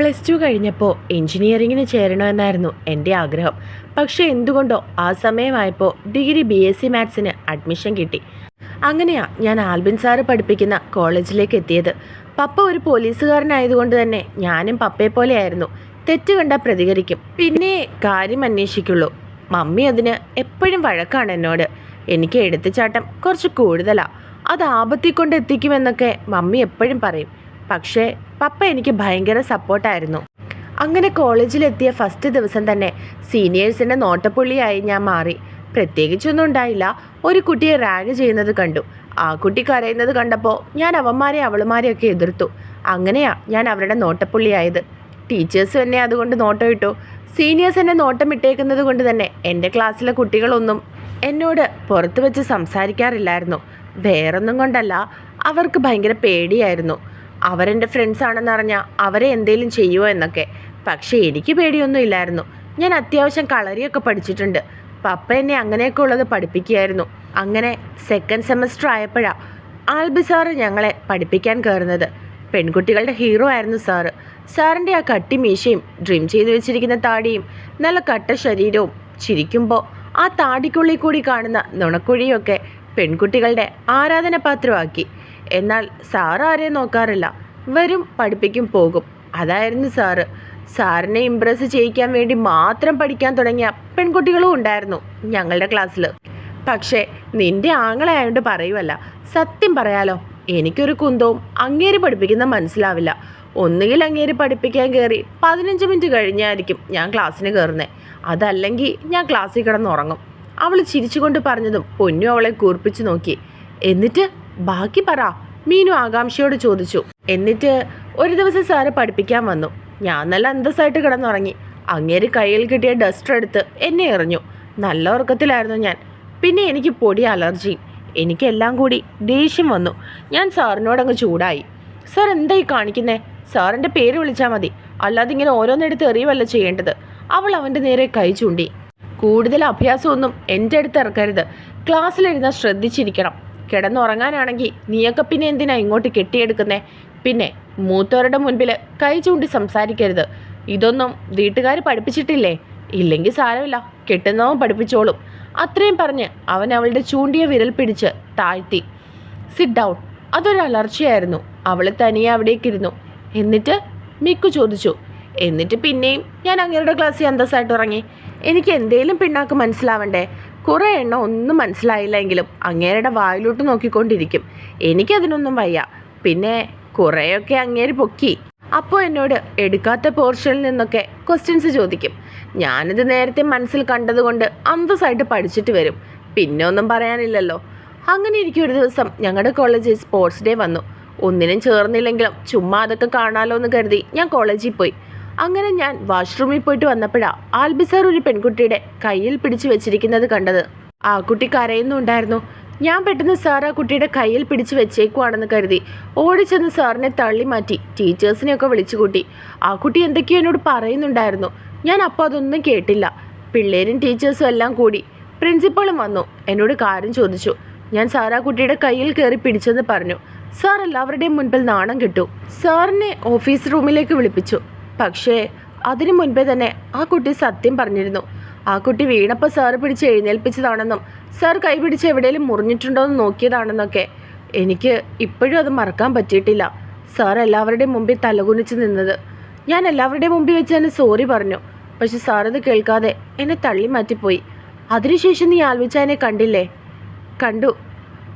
Plus two കഴിഞ്ഞപ്പോൾ എഞ്ചിനീയറിങ്ങിന് ചേരണമെന്നായിരുന്നു എന്റെ ആഗ്രഹം. പക്ഷേ എന്തുകൊണ്ടോ ആ സമയമായപ്പോൾ ഡിഗ്രി ബി എസ് സി മാത്സിന് അഡ്മിഷൻ കിട്ടി. അങ്ങനെയാ ഞാൻ ആൽബിൻ സാറ് പഠിപ്പിക്കുന്ന കോളേജിലേക്ക് എത്തിയത്. പപ്പ ഒരു പോലീസുകാരനായതുകൊണ്ട് തന്നെ ഞാനും പപ്പയെ പോലെയായിരുന്നു. തെറ്റ് കണ്ടാൽ പ്രതികരിക്കും. പിന്നെ കാര്യം അന്വേഷിക്കുള്ളൂ. മമ്മി അതിന് എപ്പോഴും വഴക്കാണ് എന്നോട്. എനിക്ക് എടുത്തുചാട്ടം കുറച്ച് കൂടുതലാണ് അത് ആപത്തിക്കൊണ്ട് എത്തിക്കുമെന്നൊക്കെ മമ്മി എപ്പോഴും പറയും. പക്ഷേ പപ്പ എനിക്ക് ഭയങ്കര സപ്പോർട്ടായിരുന്നു. അങ്ങനെ കോളേജിലെത്തിയ ഫസ്റ്റ് ദിവസം തന്നെ സീനിയേഴ്സിന്റെ നോട്ടപ്പുള്ളിയായി ഞാൻ മാറി. പ്രത്യേകിച്ചൊന്നും ഉണ്ടായില്ല. ഒരു കുട്ടിയെ റാഗ് ചെയ്യുന്നത് കണ്ടു. ആ കുട്ടി കരയുന്നത് കണ്ടപ്പോൾ ഞാൻ അവന്മാരെ അവളുമാരെയൊക്കെ എതിർത്തു. അങ്ങനെയാ ഞാൻ അവരുടെ നോട്ടപ്പുള്ളിയായത്. ടീച്ചേഴ്സ് തന്നെ അതുകൊണ്ട് നോട്ടം ഇട്ടു സീനിയേഴ്സ് എന്നെ നോട്ടം ഇട്ടേക്കുന്നത് കൊണ്ട് തന്നെ എന്റെ ക്ലാസ്സിലെ കുട്ടികളൊന്നും എന്നോട് പുറത്ത് വെച്ച് സംസാരിക്കാറില്ലായിരുന്നു. വേറൊന്നും കൊണ്ടല്ല. അവർക്ക് ഭയങ്കര പേടിയായിരുന്നു. അവരെന്റെ ഫ്രണ്ട്സ് ആണെന്ന് അറിഞ്ഞാൽ അവരെ എന്തേലും ചെയ്യുമോ എന്നൊക്കെ. പക്ഷേ എനിക്ക് പേടിയൊന്നും ഇല്ലായിരുന്നു. ഞാൻ അത്യാവശ്യം കളരിയൊക്കെ പഠിച്ചിട്ടുണ്ട്. പപ്പ എന്നെ അങ്ങനെയൊക്കെ ഉള്ളത് പഠിപ്പിക്കുകയായിരുന്നു. അങ്ങനെ സെക്കൻഡ് സെമസ്റ്റർ ആയപ്പോഴാണ് ആൽബി സാറ് ഞങ്ങളെ പഠിപ്പിക്കാൻ കയറുന്നത് പെൺകുട്ടികളുടെ ഹീറോ ആയിരുന്നു സാറ് സാറിന്റെ ആ കട്ടി മീശയും ഡ്രീം ചെയ്തു വെച്ചിരിക്കുന്ന താടിയും നല്ല കട്ട ശരീരവും ചിരിക്കുമ്പോൾ ആ താടിക്കുള്ളിൽ കൂടി കാണുന്ന നുണക്കുഴിയൊക്കെ പെൺകുട്ടികളുടെ ആരാധനപാത്രമാക്കി. എന്നാൽ സാറ് ആരെയും നോക്കാറില്ല. വരും പഠിപ്പിക്കും പോകും. അതായിരുന്നു സാറ്. സാറിനെ ഇമ്പ്രസ് ചെയ്യിക്കാൻ വേണ്ടി മാത്രം പഠിക്കാൻ തുടങ്ങിയ പെൺകുട്ടികളും ഉണ്ടായിരുന്നു ഞങ്ങളുടെ ക്ലാസ്സിൽ പക്ഷേ നിന്റെ ആങ്ങളായോണ്ട് പറയുമല്ല സത്യം പറയാലോ എനിക്കൊരു കുന്തവും അങ്ങേര് പഠിപ്പിക്കുന്ന മനസ്സിലാവില്ല. ഒന്നുകിൽ അങ്ങേര് പഠിപ്പിക്കാൻ കയറി പതിനഞ്ച് മിനിറ്റ് കഴിഞ്ഞായിരിക്കും ഞാൻ ക്ലാസ്സിന് കയറുന്നത് അതല്ലെങ്കിൽ ഞാൻ ക്ലാസ്സിൽ കിടന്നുറങ്ങും. അവൾ ചിരിച്ചുകൊണ്ട് പറഞ്ഞതും പൊന്നു അവളെ കൂർപ്പിച്ചു നോക്കി. എന്നിട്ട് ബാക്കി പറ. മീനു ആകാംക്ഷയോട് ചോദിച്ചു. എന്നിട്ട് ഒരു ദിവസം സാറ് പഠിപ്പിക്കാൻ വന്നു. ഞാൻ നല്ല അന്തസ്സായിട്ട് കിടന്നുറങ്ങി. അങ്ങേര് കയ്യിൽ കിട്ടിയ ഡസ്റ്റർ എടുത്ത് എന്നെ എറിഞ്ഞു. നല്ല ഉറക്കത്തിലായിരുന്നു ഞാൻ. പിന്നെ എനിക്ക് പൊടി അലർജി എനിക്കെല്ലാം കൂടി ദേഷ്യം വന്നു. ഞാൻ സാറിനോടങ്ങ് ചൂടായി. സാർ എന്തായി കാണിക്കുന്നേ? സാറിന്റെ പേര് വിളിച്ചാൽ മതി. അല്ലാതെ ഇങ്ങനെ ഓരോന്നെടുത്ത് എറിയുമല്ല ചെയ്യേണ്ടത്. അവൾ അവന്റെ നേരെ കൈ ചൂണ്ടി. കൂടുതൽ അഭ്യാസമൊന്നും എന്റെ അടുത്ത് ഇറക്കരുത്. ക്ലാസ്സിലിരുന്നാൽ ശ്രദ്ധിച്ചിരിക്കണം. കിടന്നുറങ്ങാനാണെങ്കിൽ നീയൊക്കെ പിന്നെ എന്തിനാ ഇങ്ങോട്ട് കെട്ടിയെടുക്കുന്നേ? പിന്നെ മൂത്തവരുടെ മുൻപിൽ കൈ ചൂണ്ടി സംസാരിക്കരുത്. ഇതൊന്നും വീട്ടുകാർ പഠിപ്പിച്ചിട്ടില്ലേ? ഇല്ലെങ്കിൽ സാരമില്ല കെട്ടുന്നവൻ പഠിപ്പിച്ചോളും. അത്രയും പറഞ്ഞ് അവൻ അവളുടെ ചൂണ്ടിയ വിരൽ പിടിച്ച് താഴ്ത്തി. സിറ്റ് ഔട്ട് അതൊരു അലർച്ചയായിരുന്നു. അവൾ തനിയെ അവിടേക്കിരുന്നു എന്നിട്ട് മിക്കു ചോദിച്ചു. എന്നിട്ട് പിന്നെയും ഞാൻ അങ്ങേരുടെ ക്ലാസ്സിൽ അന്തസ്സായിട്ട് ഇറങ്ങി എനിക്ക് എന്തേലും പിണ്ണാക്ക് മനസ്സിലാവണ്ടേ? കുറേ എണ്ണം ഒന്നും മനസ്സിലായില്ലെങ്കിലും അങ്ങേരുടെ വായിലോട്ട് നോക്കിക്കൊണ്ടിരിക്കും. എനിക്കതിനൊന്നും വയ്യ. പിന്നെ കുറേയൊക്കെ അങ്ങേര് പൊക്കി. അപ്പോൾ എന്നോട് എടുക്കാത്ത പോർഷനിൽ നിന്നൊക്കെ ക്വസ്റ്റ്യൻസ് ചോദിക്കും. ഞാനിത് നേരത്തെ മനസ്സിൽ കണ്ടതുകൊണ്ട് അന്തസ്സായിട്ട് പഠിച്ചിട്ട് വരും. പിന്നെ ഒന്നും പറയാനില്ലല്ലോ. അങ്ങനെ ഇരിക്കും ഒരു ദിവസം ഞങ്ങളുടെ കോളേജിൽ സ്പോർട്സ് ഡേ വന്നു. ഒന്നിനും ചേർന്നില്ലെങ്കിലും ചുമ്മാ അതൊക്കെ കാണാലോ എന്ന് കരുതി ഞാൻ കോളേജിൽ പോയി. അങ്ങനെ ഞാൻ വാഷ്റൂമിൽ പോയിട്ട് വന്നപ്പോഴാ ആൽബിസാർ ഒരു പെൺകുട്ടിയുടെ കയ്യിൽ പിടിച്ചു വെച്ചിരിക്കുന്നത് കണ്ടത്. ആ കുട്ടി കരയുന്നുണ്ടായിരുന്നു. ഞാൻ പെട്ടെന്ന് സാർ ആ കുട്ടിയുടെ കയ്യിൽ പിടിച്ചു വെച്ചേക്കുവാണെന്ന് കരുതി. ഓടിച്ചെന്ന് സാറിനെ തള്ളി മാറ്റി ടീച്ചേഴ്സിനെയൊക്കെ വിളിച്ചു കൂട്ടി. ആ കുട്ടി എന്തൊക്കെയോ എന്നോട് പറയുന്നുണ്ടായിരുന്നു. ഞാൻ അപ്പോൾ അതൊന്നും കേട്ടില്ല. പിള്ളേരും ടീച്ചേഴ്സും എല്ലാം കൂടി പ്രിൻസിപ്പളും വന്നു. എന്നോട് കാര്യം ചോദിച്ചു. ഞാൻ സാർ ആ കുട്ടിയുടെ കയ്യിൽ കയറി പിടിച്ചെന്ന് പറഞ്ഞു. സാർ എല്ലാവരുടെയും മുൻപിൽ നാണം കിട്ടു. സാറിനെ ഓഫീസ് റൂമിലേക്ക് വിളിപ്പിച്ചു. പക്ഷേ അതിനു മുൻപേ തന്നെ ആ കുട്ടി സത്യം പറഞ്ഞിരുന്നു. ആ കുട്ടി വീണപ്പോൾ സാറ് പിടിച്ച് എഴുന്നേൽപ്പിച്ചതാണെന്നും സാർ കൈ പിടിച്ച് എവിടെയെങ്കിലും മുറിഞ്ഞിട്ടുണ്ടോ എന്ന് നോക്കിയതാണെന്നൊക്കെ. എനിക്ക് ഇപ്പോഴും അത് മറക്കാൻ പറ്റിയിട്ടില്ല. സാർ എല്ലാവരുടെയും മുമ്പിൽ തലകുനിച്ച് നിന്നത്. ഞാൻ എല്ലാവരുടെയും മുമ്പിൽ വെച്ച് തന്നെ സോറി പറഞ്ഞു. പക്ഷെ സാറത് കേൾക്കാതെ എന്നെ തള്ളി മാറ്റിപ്പോയി. അതിനുശേഷം നീ ആൽവിച്ചാനെ കണ്ടില്ലേ? കണ്ടു.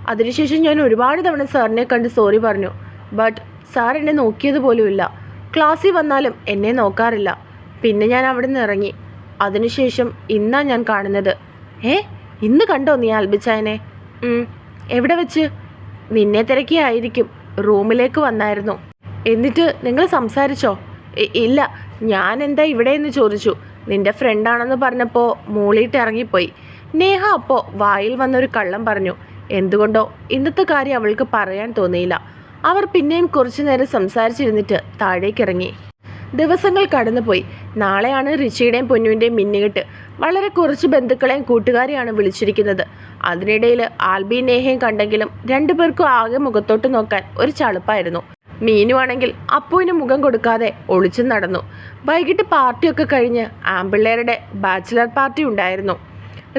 അതിനുശേഷം ഞാൻ ഒരുപാട് തവണ സാറിനെ കണ്ട് സോറി പറഞ്ഞു. ബട്ട് സാർ എന്നെ നോക്കിയത് പോലുമില്ല ക്ലാസ്സിൽ വന്നാലും എന്നെ നോക്കാറില്ല. പിന്നെ ഞാൻ അവിടെ നിന്ന് ഇറങ്ങി. അതിനുശേഷം ഇന്നാ ഞാൻ കാണുന്നത്. ഏ ഇന്ന് കണ്ടോ നീ ആൽബിച്ചായനെ? എവിടെ വെച്ച്? നിന്നെ തിരക്കിയായിരിക്കും റൂമിലേക്ക് വന്നായിരുന്നു. എന്നിട്ട് നിങ്ങൾ സംസാരിച്ചോ? ഇല്ല ഞാൻ എന്താ ഇവിടെ എന്ന് ചോദിച്ചു. നിന്റെ ഫ്രണ്ടാണെന്ന് പറഞ്ഞപ്പോൾ മൂളിയിട്ട് ഇറങ്ങിപ്പോയി. നേഹ അപ്പോൾ വായിൽ വന്നൊരു കള്ളം പറഞ്ഞു. എന്തുകൊണ്ടോ ഇന്നത്തെ കാര്യം അവൾക്ക് പറയാൻ തോന്നിയില്ല. അവർ പിന്നെയും കുറച്ചു നേരം സംസാരിച്ചിരുന്നിട്ട് താഴേക്കിറങ്ങി. ദിവസങ്ങൾ കടന്നുപോയി. നാളെയാണ് റിച്ചിയുടെയും പൊന്നുവിന്റെയും മിന്നുകെട്ട്. വളരെ കുറച്ച് ബന്ധുക്കളെയും കൂട്ടുകാരെയാണ് വിളിച്ചിരിക്കുന്നത്. അതിനിടയിൽ ആൽബി നേഹയും കണ്ടെങ്കിലും രണ്ടുപേർക്കും ആകെ മുഖത്തോട്ട് നോക്കാൻ ഒരു ചളുപ്പായിരുന്നു. മീനുവാണെങ്കിൽ അപ്പുവിന് മുഖം കൊടുക്കാതെ ഒളിച്ചു നടന്നു. വൈകിട്ട് പാർട്ടിയൊക്കെ കഴിഞ്ഞ് ആമ്പിള്ളേരുടെ ബാച്ചിലർ പാർട്ടി ഉണ്ടായിരുന്നു.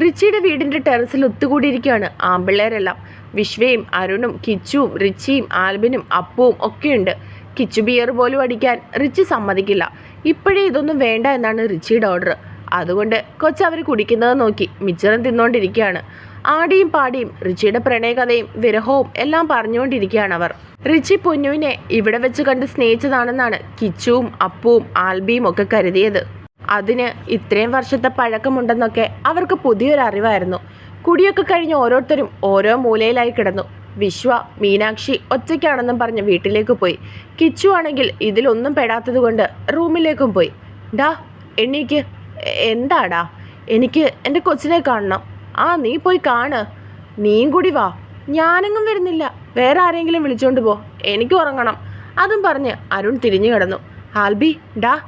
റിച്ചിയുടെ വീടിന്റെ ടെറസിൽ ഒത്തുകൂടിയിരിക്കുകയാണ് ആമ്പിള്ളേരെല്ലാം. വിശ്വയും അരുണും കിച്ചുവും റിച്ചിയും ആൽബിനും അപ്പുവും ഒക്കെയുണ്ട്. കിച്ചു ബിയർ പോലും അടിക്കാൻ റിച്ചി സമ്മതിക്കില്ല. ഇപ്പോഴേ ഇതൊന്നും വേണ്ട എന്നാണ് റിച്ചിയുടെ ഓർഡർ അതുകൊണ്ട് കൊച്ചവർ കുടിക്കുന്നത് നോക്കി മിച്ചറും തിന്നുകൊണ്ടിരിക്കുകയാണ് ആടിയും പാടിയും റിച്ചിയുടെ പ്രണയകഥയും വിരഹവും എല്ലാം പറഞ്ഞുകൊണ്ടിരിക്കുകയാണ് അവർ. റിച്ചി പൊന്നുവിനെ ഇവിടെ വെച്ച് കണ്ട് സ്നേഹിച്ചതാണെന്നാണ് കിച്ചുവും അപ്പുവും ആൽബിയും ഒക്കെ കരുതിയത്. അതിന് ഇത്രയും വർഷത്തെ പഴക്കമുണ്ടെന്നൊക്കെ അവർക്ക് പുതിയൊരു അറിവായിരുന്നു. കുടിയൊക്കെ കഴിഞ്ഞ് ഓരോരുത്തരും ഓരോ മൂലയിലായി കിടന്നു. വിശ്വ മീനാക്ഷി ഒറ്റയ്ക്കാണെന്നും പറഞ്ഞ് വീട്ടിലേക്ക് പോയി. കിച്ചു ആണെങ്കിൽ ഇതിലൊന്നും പെടാത്തതുകൊണ്ട് റൂമിലേക്കും പോയി. ഡാ എണ്ണീക്ക് എന്താടാ? എനിക്ക് എന്റെ കൊച്ചിനെ കാണണം. ആ നീ പോയി കാണ്. നീയും കൂടി വാ. ഞാനെങ്ങും വരുന്നില്ല. വേറെ ആരെങ്കിലും വിളിച്ചോണ്ട് പോ. എനിക്ക് ഉറങ്ങണം. അതും പറഞ്ഞ് അരുൺ തിരിഞ്ഞു കിടന്നു. ആൽബി ഡാ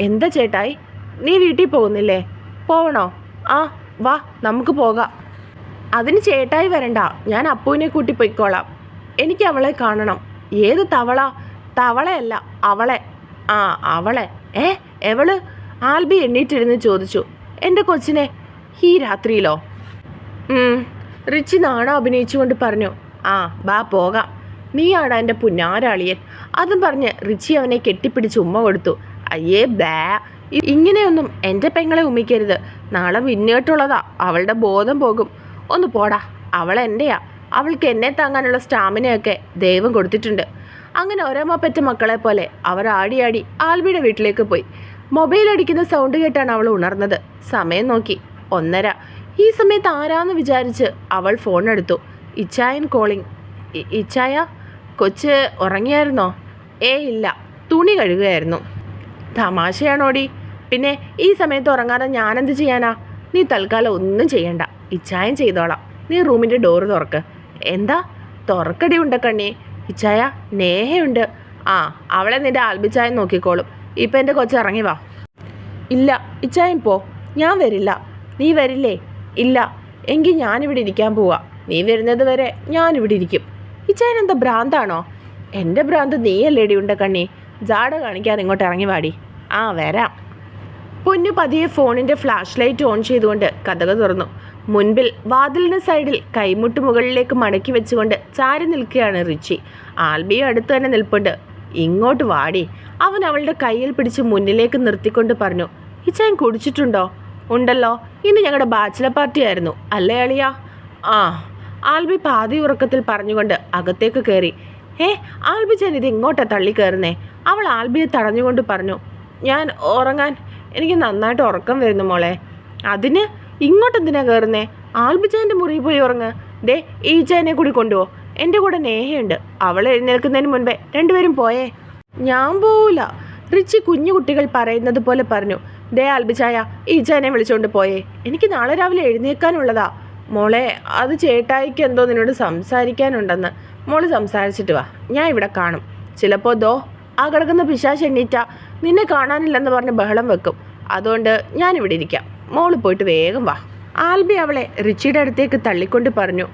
എന്താ ചേട്ടായി? നീ വീട്ടിൽ പോകുന്നില്ലേ? പോവണോ? ആ വാ നമുക്ക് പോകാം. അതിന് ചേട്ടായി വരണ്ട. ഞാൻ അപ്പുവിനെ കൂട്ടി പൊയ്ക്കോളാം. എനിക്ക് അവളെ കാണണം. ഏത് തവള? തവളയല്ല അവളെ. ആ അവളെ. ഏ എവൾ? ആൽബി എണ്ണീറ്റിരുന്ന് ചോദിച്ചു. എന്റെ കൊച്ചിനെ ഈ രാത്രിയിലോ? റിച്ചി നാണം അഭിനയിച്ചുകൊണ്ട് പറഞ്ഞു. ആ ബാ പോകാം. നീയാണ് എന്റെ പുന്നാരാളിയൻ. അതും പറഞ്ഞ് റിച്ചി അവനെ കെട്ടിപ്പിടിച്ച് ഉമ്മ കൊടുത്തു. അയ്യേ ബാ. ഇങ്ങനെയൊന്നും എന്റെ പെങ്ങളെ ഉമ്മിക്കരുത് നാളെ വിന്നേട്ടുള്ളതാ. അവളുടെ ബോധം പോകും. ഒന്ന് പോടാ. അവൾ എന്റെയാ അവൾക്ക് എന്നെ താങ്ങാനുള്ള സ്റ്റാമിനയൊക്കെ ദൈവം കൊടുത്തിട്ടുണ്ട്. അങ്ങനെ ഒരമ്മപ്പറ്റ പെറ്റ മക്കളെ പോലെ അവർ ആടിയാടി ആൽബിയുടെ വീട്ടിലേക്ക് പോയി. മൊബൈൽ അടിക്കുന്ന സൗണ്ട് കേട്ടാണ് അവൾ ഉണർന്നത്. സമയം നോക്കി. ഒന്നര. ഈ സമയത്ത് ആരാന്ന് വിചാരിച്ച് അവൾ ഫോൺ എടുത്തു. ഇച്ചായൻ കോളിംഗ് ഇച്ചായ കൊച്ച് ഉറങ്ങിയായിരുന്നോ? ഏ ഇല്ല. തുണി കഴുകുകയായിരുന്നു. തമാശയാണോടി? പിന്നെ ഈ സമയത്ത് ഉറങ്ങാതെ ഞാനെന്ത് ചെയ്യാനാ? നീ തൽക്കാലം ഒന്നും ചെയ്യണ്ട. ഇച്ചായം ചെയ്തോളാം. നീ റൂമിന്റെ ഡോറ് തുറക്ക്. എന്താ? തുറക്കടി ഉണ്ട കണ്ണി. ഇച്ചായ നേഹയുണ്ട്. ആ അവളെ നിന്റെ ആൽബിച്ചായം നോക്കിക്കോളും. ഇപ്പം എന്റെ കൊച്ചു ഇറങ്ങി വാ. ഇല്ല ഇച്ചായം പോ. ഞാൻ വരില്ല. നീ വരില്ലേ? ഇല്ല. എങ്കിൽ ഞാനിവിടെ ഇരിക്കാൻ പോവാ. നീ വരുന്നത് വരെ ഞാനിവിടെ ഇരിക്കും. ഇച്ചായൻ എന്താ ഭ്രാന്താണോ? എന്റെ ഭ്രാന്ത് നീയല്ലേടി ഉണ്ട കണ്ണി. ജാട കാണിക്കാതെ ഇങ്ങോട്ട് ഇറങ്ങി വാടി. ആ വരാം. പൊന്നു പതിയെ ഫോണിന്റെ ഫ്ലാഷ് ലൈറ്റ് ഓൺ ചെയ്തുകൊണ്ട് കഥക തുറന്നു. മുൻപിൽ വാതിലിന് സൈഡിൽ കൈമുട്ട് മുകളിലേക്ക് മടക്കി വെച്ചുകൊണ്ട് ചാരി നിൽക്കുകയാണ് റിച്ചി. ആൽബിയും അടുത്ത് തന്നെ നിൽപ്പുണ്ട്. ഇങ്ങോട്ട് വാടി. അവൻ അവളുടെ കയ്യിൽ പിടിച്ച് മുന്നിലേക്ക് നിർത്തിക്കൊണ്ട് പറഞ്ഞു ഇച്ചായൻ കുടിച്ചിട്ടുണ്ടോ? ഉണ്ടല്ലോ. ഇന്ന് ഞങ്ങളുടെ ബാച്ചിലർ പാർട്ടി ആയിരുന്നു അല്ലേ അളിയ? ആ. ആൽബി പാതി ഉറക്കത്തിൽ പറഞ്ഞുകൊണ്ട് അകത്തേക്ക് കയറി ഏ ആൽബി ചാൻ ഇത് ഇങ്ങോട്ടാ തള്ളി കയറുന്നേ അവൾ ആൽബിയെ തടഞ്ഞുകൊണ്ട് പറഞ്ഞു ഞാൻ ഉറങ്ങാൻ എനിക്ക് നന്നായിട്ട് ഉറക്കം വരുന്നു മോളെ. അതിന് ഇങ്ങോട്ട് എന്തിനാ കയറുന്നേ ആൽബിച്ചാന്റെ മുറി പോയി ഉറങ്ങ്. ദേ ഈ ചേനെ കൂടി കൊണ്ടുപോ. എന്റെ കൂടെ നേഹയുണ്ട് അവൾ എഴുന്നേൽക്കുന്നതിന് മുൻപേ രണ്ടുപേരും പോയേ. ഞാൻ പോവില്ല റിച്ചി കുഞ്ഞു കുട്ടികൾ പറയുന്നത് പോലെ പറഞ്ഞു. ദേ ആൽബിച്ചായ ഈ ചേനെ വിളിച്ചുകൊണ്ട് പോയേ. എനിക്ക് നാളെ രാവിലെ എഴുന്നേൽക്കാനുള്ളതാ. മോളെ അത് ചേട്ടായിക്ക് എന്തോ നിന്നോട് സംസാരിക്കാനുണ്ടെന്ന്. മോൾ സംസാരിച്ചിട്ട് വാ. ഞാൻ ഇവിടെ കാണും. ചിലപ്പോൾ ദോ ആ കിടക്കുന്ന പിശാശ് എണ്ണീറ്റ നിന്നെ കാണാനില്ലെന്ന് പറഞ്ഞ് ബഹളം വെക്കും. അതുകൊണ്ട് ഞാനിവിടെ ഇരിക്കാം. മോൾ പോയിട്ട് വേഗം വാ. ആൽബി അവളെ റിച്ചിയുടെ അടുത്തേക്ക് തള്ളിക്കൊണ്ട് പറഞ്ഞു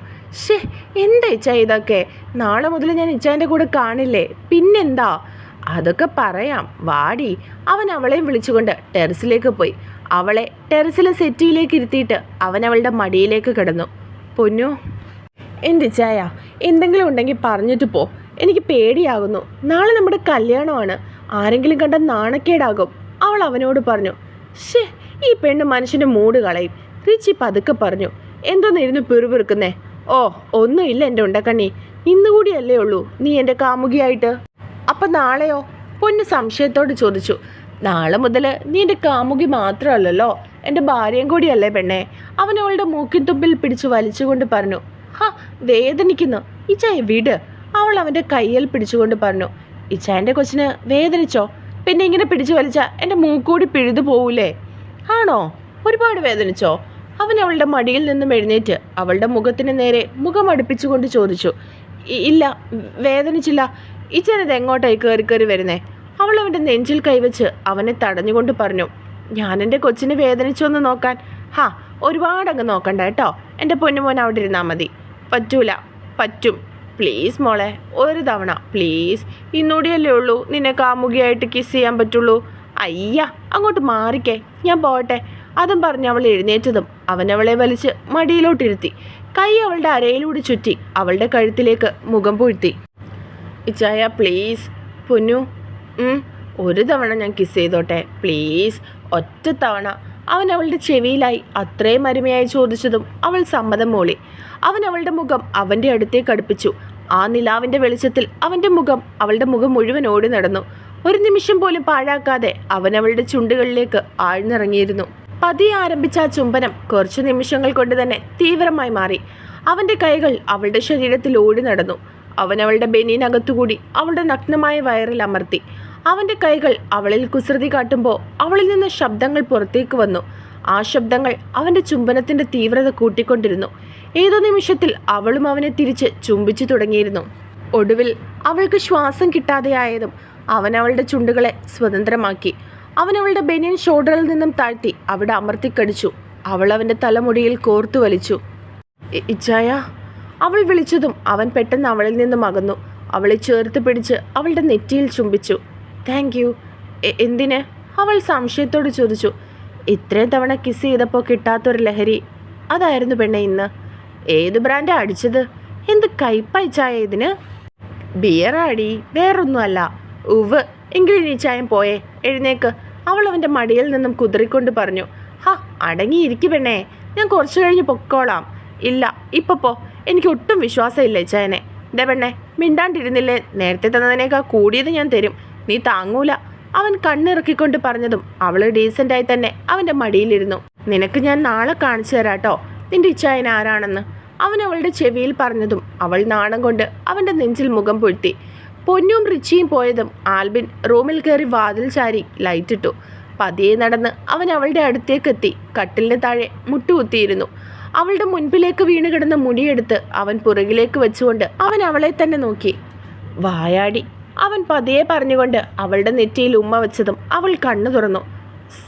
ഷേ എന്താ ഇച്ച ഇതൊക്കെ? നാളെ മുതൽ ഞാൻ ഇച്ചാന്റെ കൂടെ കാണില്ലേ? പിന്നെന്താ? അതൊക്കെ പറയാം. വാടി. അവൻ അവളെയും വിളിച്ചുകൊണ്ട് ടെറസിലേക്ക് പോയി. അവളെ ടെറസിലെ സെറ്റിയിലേക്ക് ഇരുത്തിയിട്ട് അവൻ അവളുടെ മടിയിലേക്ക് കിടന്നു. പൊന്നു എന്റെ ചായ എന്തെങ്കിലും ഉണ്ടെങ്കിൽ പറഞ്ഞിട്ട് പോ. എനിക്ക് പേടിയാകുന്നു. നാളെ നമ്മുടെ കല്യാണമാണ്. ആരെങ്കിലും കണ്ട നാണക്കേടാകും. അവൾ അവനോട് പറഞ്ഞു ഷേ ഈ പെണ്ണ് മനുഷ്യന്റെ മൂട് കളയും. റിച്ചി പതുക്കെ പറഞ്ഞു എന്തോന്നിരുന്നു പിറുപിറുക്കുന്നേ? ഓ ഒന്നുമില്ല എന്റെ ഉണ്ടക്കണ്ണി. ഇന്നുകൂടിയല്ലേ ഉള്ളൂ. നീ എന്റെ കാമുകിയായിട്ട്. അപ്പം നാളെയോ? പൊന്ന് സംശയത്തോട് ചോദിച്ചു. നാളെ മുതൽ നീ എന്റെ കാമുകി മാത്രമല്ലല്ലോ. എന്റെ ഭാര്യയും കൂടിയല്ലേ പെണ്ണേ. അവൻ അവളുടെ മൂക്കിൻ തുമ്പിൽ പിടിച്ചു വലിച്ചുകൊണ്ട് പറഞ്ഞു ഹാ വേദനിക്കുന്നു. ഈ ചായ വിട്. അവൾ അവന്റെ കയ്യിൽ പിടിച്ചുകൊണ്ട് പറഞ്ഞു ഇച്ചായന്റെ കൊച്ചിന് വേദനിച്ചോ? പിന്നെ ഇങ്ങനെ പിടിച്ചു വലിച്ച എന്റെ മൂക്കൂടി പിഴുതു പോവൂലേ? ആണോ? ഒരുപാട് വേദനിച്ചോ? അവൻ അവളുടെ മടിയിൽ നിന്നും എഴുന്നേറ്റ് അവളുടെ മുഖത്തിന് നേരെ മുഖം അടുപ്പിച്ചുകൊണ്ട് ചോദിച്ചു ഇല്ല വേദനിച്ചില്ല. ഇച്ചനത് എങ്ങോട്ടായി കയറി കയറി വരുന്നേ? അവൾ അവന്റെ നെഞ്ചിൽ കൈവച്ച് അവനെ തടഞ്ഞുകൊണ്ട് പറഞ്ഞു ഞാൻ എന്റെ കൊച്ചിന് വേദനിച്ചൊന്ന് നോക്കാൻ. ഹാ ഒരുപാടങ്ങ് നോക്കണ്ട കേട്ടോ. എന്റെ പൊന്നുമോൻ അവിടെ ഇരുന്നാൽ മതി. പറ്റൂല പറ്റും. പ്ലീസ് മോളെ ഒരു തവണ. പ്ലീസ് ഇന്നൂടിയല്ലേ ഉള്ളൂ. നിന്നെ കാമുകിയായിട്ട് കിസ് ചെയ്യാൻ പറ്റുള്ളൂ. അയ്യ അങ്ങോട്ട് മാറിക്കേ. ഞാൻ പോകട്ടെ. അതും പറഞ്ഞ് അവൾ എഴുന്നേറ്റതും അവൻ അവളെ വലിച്ച് മടിയിലോട്ടിരുത്തി. കൈ അവളുടെ അരയിലൂടെ ചുറ്റി അവളുടെ കഴുത്തിലേക്ക് മുഖം പൂഴ്ത്തി. ഇച്ചായ പ്ലീസ് പൊന്നു ഒരു തവണ ഞാൻ കിസ് ചെയ്തോട്ടെ. പ്ലീസ് ഒറ്റ തവണ. അവൻ അവളുടെ ചെവിയിലായി അത്രയും അരുമയായി ചോദിച്ചതും അവൾ സമ്മതം മൂളി. അവൻ അവളുടെ മുഖം അവന്റെ അടുത്തേക്ക് അടുപ്പിച്ചു. ആ നിലാവിന്റെ വെളിച്ചത്തിൽ അവന്റെ മുഖം അവളുടെ മുഖം മുഴുവൻ ഓടി നടന്നു. ഒരു നിമിഷം പോലും പാഴാക്കാതെ അവൻ അവളുടെ ചുണ്ടുകളിലേക്ക് ആഴ്ന്നിറങ്ങിയിരുന്നു. പതിയെ ആരംഭിച്ച ആ ചുംബനം കുറച്ചു നിമിഷങ്ങൾ കൊണ്ട് തന്നെ തീവ്രമായി മാറി. അവന്റെ കൈകൾ അവളുടെ ശരീരത്തിൽ ഓടി നടന്നു. അവൻ അവളുടെ ബെനീനകത്തുകൂടി അവളുടെ നഗ്നമായ വയറിൽ അമർത്തി. അവന്റെ കൈകൾ അവളിൽ കുസൃതി കാട്ടുമ്പോൾ അവളിൽ നിന്ന് ശബ്ദങ്ങൾ പുറത്തേക്ക് വന്നു. ആ ശബ്ദങ്ങൾ അവന്റെ ചുംബനത്തിന്റെ തീവ്രത കൂട്ടിക്കൊണ്ടിരുന്നു. ഏതോ നിമിഷത്തിൽ അവളും അവനെ തിരിച്ച് ചുംബിച്ചു തുടങ്ങിയിരുന്നു. ഒടുവിൽ അവൾക്ക് ശ്വാസം കിട്ടാതെയായതും അവൻ അവളുടെ ചുണ്ടുകളെ സ്വതന്ത്രമാക്കി. അവൻ അവളുടെ ബെനിയൻ ഷോൾഡറിൽ നിന്നും താഴ്ത്തി അവിടെ അമർത്തിക്കടിച്ചു അവൾ അവന്റെ തലമുടിയിൽ കോർത്തു വലിച്ചു. "ഇ- ഇച്ചായ അവൾ വിളിച്ചതും അവൻ പെട്ടെന്ന് അവളിൽ നിന്നും അകന്നു. അവളെ ചേർത്ത് പിടിച്ച് അവളുടെ നെറ്റിയിൽ ചുംബിച്ചു. താങ്ക് യു എന്തിന്? അവൾ സംശയത്തോട് ചോദിച്ചു. ഇത്രയും തവണ കിസ് ചെയ്തപ്പോൾ കിട്ടാത്തൊരു ലഹരി. അതായിരുന്നു പെണ്ണെ ഇന്ന്. ഏത് ബ്രാൻഡാ അടിച്ചത്? എന്ത് കയ്പായി ചായ ഇതിന്? ബിയറാടി വേറൊന്നുമല്ല. ഉവ് എങ്കിലും നീ ചായം പോയേ. എഴുന്നേക്ക്. അവൾ അവന്റെ മടിയിൽ നിന്നും കുതിറിക്കൊണ്ട് പറഞ്ഞു. ഹാ അടങ്ങിയിരിക്കു പെണ്ണേ. ഞാൻ കുറച്ചു കഴിഞ്ഞ് പൊക്കോളാം. ഇല്ല ഇപ്പൊ പോ. എനിക്ക് ഒട്ടും വിശ്വാസമില്ല ചായനെ. ദേ പെണ്ണേ മിണ്ടാണ്ടിരുന്നില്ലേ? നേരത്തെ തന്നതിനേക്കാൾ കൂടിയത് ഞാൻ തരും. നീ താങ്ങൂല. അവൻ കണ്ണിറക്കിക്കൊണ്ട് പറഞ്ഞതും അവൾ ഡീസന്റായി തന്നെ അവന്റെ മടിയിലിരുന്നു. നിനക്ക് ഞാൻ നാളെ കാണിച്ചു തരാട്ടോ. നിന്റെ ഇച്ഛായൻ ആരാണെന്ന്. അവൻ അവളുടെ ചെവിയിൽ പറഞ്ഞതും അവൾ നാണം കൊണ്ട് അവന്റെ നെഞ്ചിൽ മുഖം പൊഴ്ത്തി. പൊന്നും റിച്ചിയും പോയതും ആൽബിൻ റൂമിൽ കയറി വാതിൽ ചാരി ലൈറ്റിട്ടു പതിയെ നടന്ന് അവൻ അവളുടെ അടുത്തേക്കെത്തി. കട്ടിലിന് താഴെ മുട്ടുകുത്തിയിരുന്നു. അവളുടെ മുൻപിലേക്ക് വീണ് കിടന്ന മുടിയെടുത്ത് അവൻ പുറകിലേക്ക് വെച്ചുകൊണ്ട് അവൻ അവളെ തന്നെ നോക്കി. വായാടി അവൻ പതിയെ പറഞ്ഞുകൊണ്ട് അവളുടെ നെറ്റിയിൽ ഉമ്മ വെച്ചതും അവൾ കണ്ണു തുറന്നു.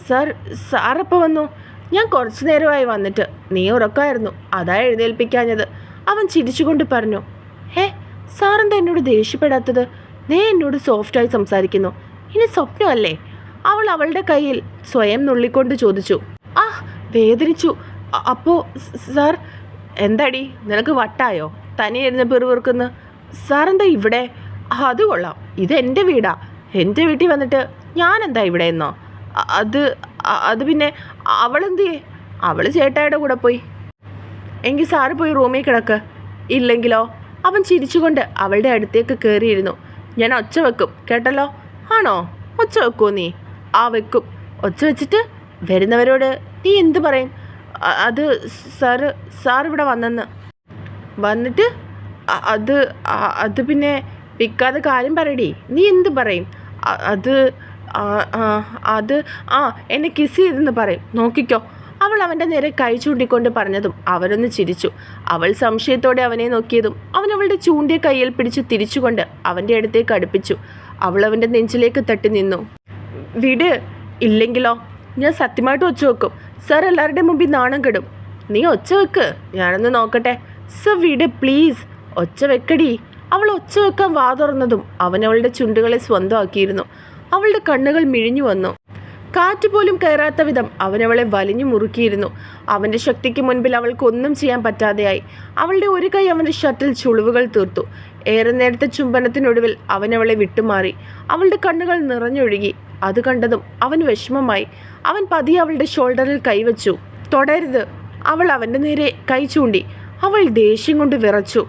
സർ സാറപ്പോൾ വന്നു? ഞാൻ കുറച്ചു നേരമായി വന്നിട്ട്. നീ ഉറക്കമായിരുന്നു അതാ എഴുന്നേൽപ്പിക്കാഞ്ഞത്. അവൻ ചിരിച്ചുകൊണ്ട് പറഞ്ഞു. ഹേ സാറെന്താ എന്നോട് ദേഷ്യപ്പെടാത്തത്? നീ എന്നോട് സോഫ്റ്റായി സംസാരിക്കുന്നു. ഇനി സ്വപ്നമല്ലേ? അവൾ അവളുടെ കയ്യിൽ സ്വയം നുള്ളിക്കൊണ്ട് ചോദിച്ചു. ആ വേദനിച്ചു. അപ്പോൾ അപ്പോ സാർ എന്താടി? നിനക്ക് വട്ടായോ? തനിയിരുന്ന് പെറുവിറുക്കുന്നു സാറെന്താ ഇവിടെ? അത് കൊള്ളാം. എന്റെ വീടാ. എന്റെ വീട്ടിൽ വന്നിട്ട് ഞാൻ എന്താ ഇവിടെ എന്നോ അത് അത് പിന്നെ അവളെന്തിയേ അവൾ ചേട്ടായുടെ കൂടെ പോയി. എങ്കിൽ സാറ് പോയി റൂമിൽ കിടക്ക്. ഇല്ലെങ്കിലോ? അവൻ ചിരിച്ചുകൊണ്ട് അവളുടെ അടുത്തേക്ക് കയറിയിരുന്നു ഞാൻ ഒച്ച വെക്കും. കേട്ടല്ലോ? ആണോ? ഒച്ച വെക്കുമോ നീ? ആ വെക്കും. ഒച്ച വെച്ചിട്ട് വരുന്നവരോട് നീ എന്ത് പറയും? അത് സാറ് സാർ ഇവിടെ വന്നെന്ന്. വന്നിട്ട് അത് അത് പിന്നെ പിക്കാതെ കാര്യം പറയടി. നീ എന്ത് പറയും? അത് അത് ആ എന്നെ കിസ് ചെയ്തെന്ന് പറയും. നോക്കിക്കോ. അവൾ അവന്റെ നേരെ കൈ ചൂണ്ടിക്കൊണ്ട് പറഞ്ഞതും അവനൊന്ന് ചിരിച്ചു. അവൾ സംശയത്തോടെ അവനെ നോക്കിയതും അവൻ അവളുടെ ചൂണ്ടിയ കയ്യിൽ പിടിച്ച് തിരിച്ചുകൊണ്ട് അവന്റെ അടുത്തേക്ക് അടുപ്പിച്ചു. അവൾ അവന്റെ നെഞ്ചിലേക്ക് തട്ടി നിന്നു. വിട് ഇല്ലെങ്കിലോ? ഞാൻ സത്യമായിട്ട് ഒച്ച വെക്കും. സാർ എല്ലാവരുടെ മുമ്പിൽ നാണം കെടും. നീ ഒച്ച വെക്ക്. ഞാനൊന്ന് നോക്കട്ടെ. സർ വിട് പ്ലീസ്. ഒച്ച വെക്കടി. അവൾ ഒച്ച വെക്കാൻ വാതുറന്നതും അവൻ അവളുടെ ചുണ്ടുകളെ സ്വന്തമാക്കിയിരുന്നു. അവളുടെ കണ്ണുകൾ മിഴിഞ്ഞു വന്നു. കാറ്റ് പോലും കയറാത്ത വിധം അവനവളെ വലിഞ്ഞു മുറുക്കിയിരുന്നു. അവന്റെ ശക്തിക്ക് മുൻപിൽ അവൾക്കൊന്നും ചെയ്യാൻ പറ്റാതെയായി. അവളുടെ ഒരു കൈ അവന്റെ ഷർട്ടിൽ ചുളിവുകൾ തീർത്തു. ഏറെ നേരത്തെ ചുംബനത്തിനൊടുവിൽ അവനവളെ വിട്ടുമാറി. അവളുടെ കണ്ണുകൾ നിറഞ്ഞൊഴുകി. അത് കണ്ടതും അവൻ വിഷമമായി. അവൻ പതിയെ അവളുടെ ഷോൾഡറിൽ കൈവച്ചു. തുടരുത്. അവൾ അവന്റെ നേരെ കൈ ചൂണ്ടി. അവൾ ദേഷ്യം കൊണ്ട് വിറച്ചു.